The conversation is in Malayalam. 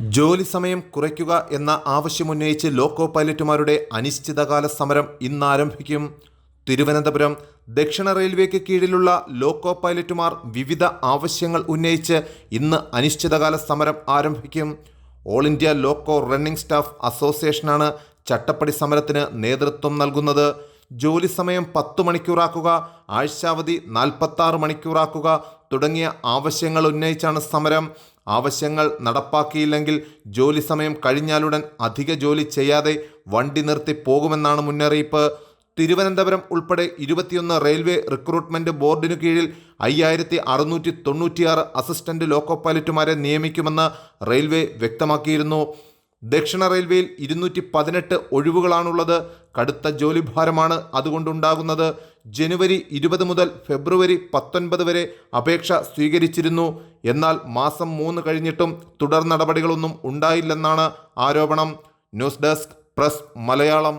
ജോലി സമയം കുറയ്ക്കുക എന്ന ആവശ്യമുന്നയിച്ച് ലോക്കോ പൈലറ്റുമാരുടെ അനിശ്ചിതകാല സമരം ഇന്ന് ആരംഭിക്കും തിരുവനന്തപുരം ദക്ഷിണ റെയിൽവേക്ക് കീഴിലുള്ള ലോക്കോ പൈലറ്റുമാർ വിവിധ ആവശ്യങ്ങൾ ഉന്നയിച്ച് ഇന്ന് അനിശ്ചിതകാല സമരം ആരംഭിക്കും. All India loco running staff അസോസിയേഷനാണ് ചട്ടപ്പടി സമരത്തിന് നേതൃത്വം നൽകുന്നത്. ജോലി സമയം പത്ത് മണിക്കൂറാക്കുക ആഴ്ചാവധി നാൽപ്പത്താറ് മണിക്കൂറാക്കുക തുടങ്ങിയ ആവശ്യങ്ങൾ ഉന്നയിച്ചാണ് സമരം. ആവശ്യങ്ങൾ നടപ്പാക്കിയില്ലെങ്കിൽ ജോലി സമയം കഴിഞ്ഞാലുടൻ അധിക ജോലി ചെയ്യാതെ വണ്ടി നിർത്തി പോകുമെന്നാണ് മുന്നറിയിപ്പ്. തിരുവനന്തപുരം ഉൾപ്പെടെ ഇരുപത്തിയൊന്ന് റെയിൽവേ റിക്രൂട്ട്മെന്റ് ബോർഡിനു കീഴിൽ അയ്യായിരത്തി അറുന്നൂറ്റി തൊണ്ണൂറ്റിയാറ് അസിസ്റ്റന്റ് ലോക്കോ പൈലറ്റുമാരെ നിയമിക്കുമെന്ന് റെയിൽവേ വ്യക്തമാക്കിയിരുന്നു. ദക്ഷിണ റെയിൽവേയിൽ ഇരുന്നൂറ്റി പതിനെട്ട് ഒഴിവുകളാണുള്ളത്. കടുത്ത ജോലിഭാരമാണ് അതുകൊണ്ടുണ്ടാകുന്നത്. ജനുവരി ഇരുപത് മുതൽ ഫെബ്രുവരി പത്തൊൻപത് വരെ അപേക്ഷ സ്വീകരിച്ചിരുന്നു. എന്നാൽ മാസം മൂന്ന് കഴിഞ്ഞിട്ടും തുടർ നടപടികളൊന്നും ഉണ്ടായില്ലെന്നാണ് ആരോപണം. News desk press Malayalam.